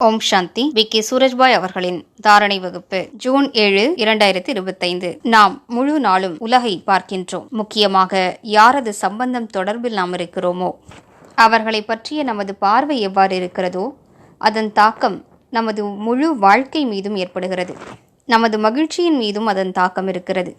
Om Shanti. We. K. Surajbhai அவர்களின் தாரணை வகுப்பு ஜூன் ஏழு இரண்டாயிரத்தி இருபத்தைந்து. நாம் முழு நாளும் உலகை பார்க்கின்றோம். முக்கியமாக யாரது சம்பந்தம் தொடர்பில் நாம் இருக்கிறோமோ அவர்களை பற்றிய நமது பார்வை எவ்வாறு இருக்கிறதோ அதன் தாக்கம் நமது முழு வாழ்க்கை மீதும் ஏற்படுகிறது. நமது மகிழ்ச்சியின் மீதும் அதன் தாக்கம் இருக்கிறது.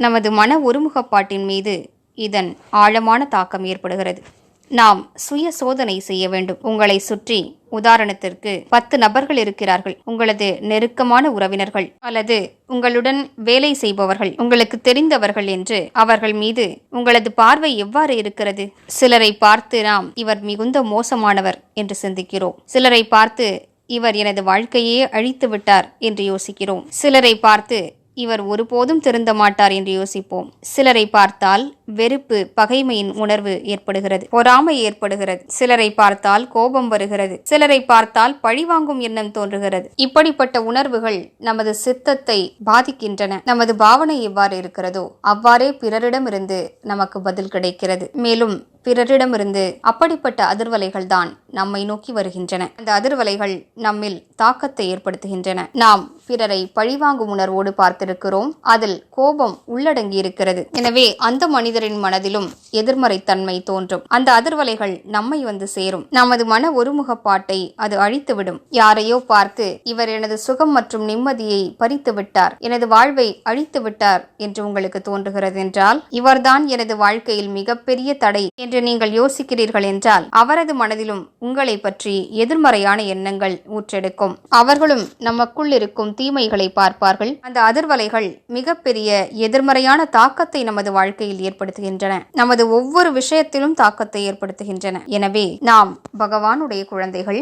நமது மன ஒருமுகப்பாட்டின் மீது இதன் ஆழமான தாக்கம் ஏற்படுகிறது. நாம் சுய சோதனை செய்ய வேண்டும். உங்களை சுற்றி உதாரணத்திற்கு பத்து நபர்கள் இருக்கிறார்கள். உங்களது நெருக்கமான உறவினர்கள் அல்லது உங்களுடன் வேலை செய்பவர்கள் உங்களுக்கு தெரிந்தவர்கள் என்று அவர்கள் மீது உங்களது பார்வை எவ்வாறு இருக்கிறது? சிலரை பார்த்து நாம் இவர் மிகுந்த மோசமானவர் என்று சிந்திக்கிறோம். சிலரை பார்த்து இவர் எனது வாழ்க்கையே அழித்து விட்டார் என்று யோசிக்கிறோம். சிலரை பார்த்து இவர் ஒருபோதும் திருந்த மாட்டார் என்று யோசிப்போம். சிலரை பார்த்தால் வெறுப்பு பகைமையின் உணர்வு ஏற்படுகிறது. பொறாமை ஏற்படுகிறது. சிலரை பார்த்தால் கோபம் வருகிறது. சிலரை பார்த்தால் பழிவாங்கும் எண்ணம் தோன்றுகிறது. இப்படிப்பட்ட உணர்வுகள் நமது சித்தத்தை பாதிக்கின்றன. நமது பாவனை எவ்வாறு இருக்கிறதோ அவ்வாறே பிறரிடமிருந்து நமக்கு பதில் கிடைக்கிறது. மேலும் பிறரிடமிருந்து அப்படிப்பட்ட அதிர்வலைகள் தான் நம்மை நோக்கி வருகின்றன. அந்த அதிர்வலைகள் நம்மில் தாக்கத்தை ஏற்படுத்துகின்றன. நாம் பிறரை பழிவாங்கும் உணர்வோடு பார்த்திருக்கிறோம் அதில் கோபம் உள்ளடங்கி இருக்கிறது எனவே அந்த மனிதரின் மனதிலும் எதிர்மறைத்தன்மை தோன்றும். அந்த அதிர்வலைகள் நம்மை வந்து சேரும். நமது மன ஒருமுகப்பாட்டை அது அழித்துவிடும். யாரையோ பார்த்து இவர் எனது சுகம் மற்றும் நிம்மதியை பறித்து விட்டார். எனது வாழ்வை அழித்து விட்டார் என்று உங்களுக்கு தோன்றுகிறது என்றால் இவர்தான் எனது வாழ்க்கையில் மிகப்பெரிய தடை என்று நீங்கள் யோசிக்கிறீர்கள் என்றால் அவரது மனதிலும் உங்களை பற்றி எதிர்மறையான எண்ணங்கள் ஊற்றெடுக்கும். அவர்களும் நமக்குள் இருக்கும் தீமைகளை பார்ப்பார்கள். அந்த அதிர்வலைகள் மிகப்பெரிய எதிர்மறையான தாக்கத்தை நமது வாழ்க்கையில் ஏற்படுத்துகின்றன. நமது ஒவ்வொரு விஷயத்திலும் தாக்கத்தை ஏற்படுத்துகின்றன. எனவே நாம் பகவானுடைய குழந்தைகள்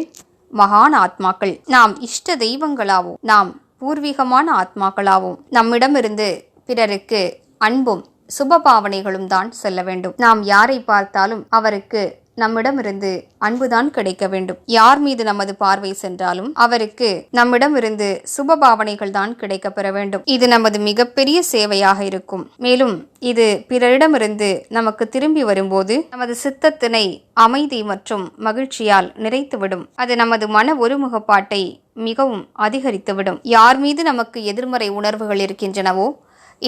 மகான் ஆத்மாக்கள் நாம் இஷ்ட தெய்வங்களாவோம். நாம் பூர்வீகமான ஆத்மாக்களாவோம். நம்மிடமிருந்து பிறருக்கு அன்பும் சுப பாவனைகளும் தான் செல்ல வேண்டும். நாம் யாரை பார்த்தாலும் அவருக்கு நம்மிடமிருந்து அன்புதான் கிடைக்க வேண்டும். யார் மீது நமது பார்வை சென்றாலும் அவருக்கு நம்மிடமிருந்து சுபபாவனைகள் தான் கிடைக்க பெற வேண்டும். இது நமது மிகப்பெரிய சேவையாக இருக்கும். மேலும் இது பிறரிடமிருந்து நமக்கு திரும்பி வரும்போது நமது சித்தத்தினை அமைதி மற்றும் மகிழ்ச்சியால் நிறைத்துவிடும். அது நமது மன ஒருமுகப்பாட்டை மிகவும் அதிகரித்துவிடும். யார் மீது நமக்கு எதிர்மறை உணர்வுகள் இருக்கின்றனவோ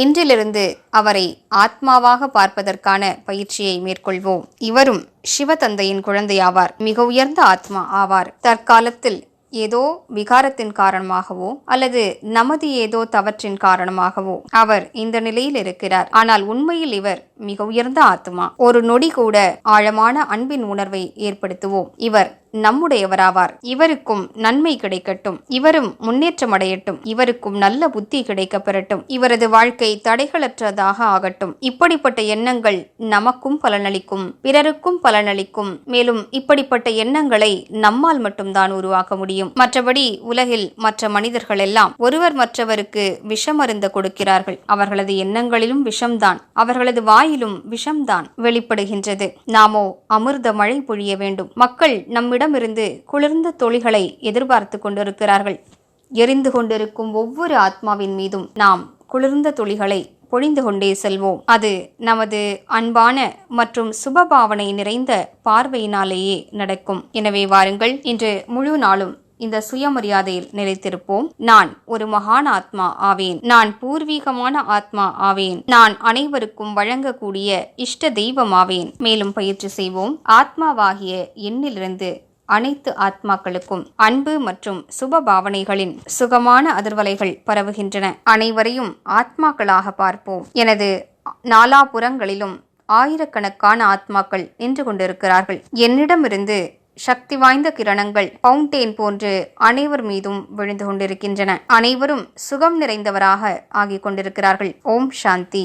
இன்றிலிருந்து அவரை ஆத்மாவாக பார்ப்பதற்கான பயிற்சியை மேற்கொள்வோம். இவரும் சிவதந்தையின் குழந்தையாவார். மிக உயர்ந்த ஆத்மா ஆவார். தற்காலத்தில் ஏதோ விகாரத்தின் காரணமாகவோ அல்லது நமது ஏதோ தவற்றின் காரணமாகவோ அவர் இந்த நிலையில் இருக்கிறார். ஆனால் உண்மையில் இவர் மிக உயர்ந்த ஆத்மா ஒரு நொடி கூட ஆழமான அன்பின் உணர்வை ஏற்படுத்துவோம். இவர் நம்முடையவராவார். இவருக்கும் நன்மை கிடைக்கட்டும். இவரும் முன்னேற்றம் அடையட்டும். இவருக்கும் நல்ல புத்தி கிடைக்க பெறட்டும். இவரது வாழ்க்கை தடைகளற்றதாக ஆகட்டும். இப்படிப்பட்ட எண்ணங்கள் நமக்கும் பலனளிக்கும். பிறருக்கும் பலனளிக்கும். மேலும் இப்படிப்பட்ட எண்ணங்களை நம்மால் மட்டும்தான் உருவாக்க முடியும். மற்றபடி உலகில் மற்ற மனிதர்கள் எல்லாம் ஒருவர் மற்றவருக்கு விஷமருந்த கொடுக்கிறார்கள். அவர்களது எண்ணங்களிலும் விஷம்தான். அவர்களது வாயிலும் விஷம்தான் வெளிப்படுகின்றது. நாமோ அமிர்த மழை பொழிய வேண்டும். மக்கள் நம்மிடம் நம்மிடமிருந்து குளிர்ந்த தொழில்களை எதிர்பார்த்து கொண்டிருக்கிறார்கள். எரிந்து கொண்டிருக்கும் ஒவ்வொரு ஆத்மாவின் மீதும் நாம் குளிர்ந்த துளிகளை பொழிந்து கொண்டே செல்வோம். அது நமது அன்பான மற்றும் சுபபாவனை நிறைந்த பார்வையினாலேயே நடக்கும். எனவே வாருங்கள் இன்று முழு நாளும் இந்த சுயமரியாதையில் நிலைத்திருப்போம். நான் ஒரு மகான் ஆத்மா ஆவேன். நான் பூர்வீகமான ஆத்மா ஆவேன். நான் அனைவருக்கும் வழங்கக்கூடிய இஷ்ட தெய்வம் ஆவேன் மேலும் பயிற்சி செய்வோம். ஆத்மாவாகிய எண்ணிலிருந்து அனைத்து ஆத்மாக்களுக்கும் அன்பு மற்றும் சுப பாவனைகளின் சுகமான அதிர்வலைகள் பரவுகின்றன. அனைவரையும் ஆத்மாக்களாக பார்ப்போம். எனது நாலாபுறங்களிலும் ஆயிரக்கணக்கான ஆத்மாக்கள் நின்று கொண்டிருக்கிறார்கள். என்னிடமிருந்து சக்தி வாய்ந்த கிரணங்கள் பவுண்டேன் போன்று அனைவர் மீதும் விழுந்து கொண்டிருக்கின்றன. அனைவரும் சுகம் நிறைந்தவராக ஆகிக் கொண்டிருக்கிறார்கள். ஓம் சாந்தி.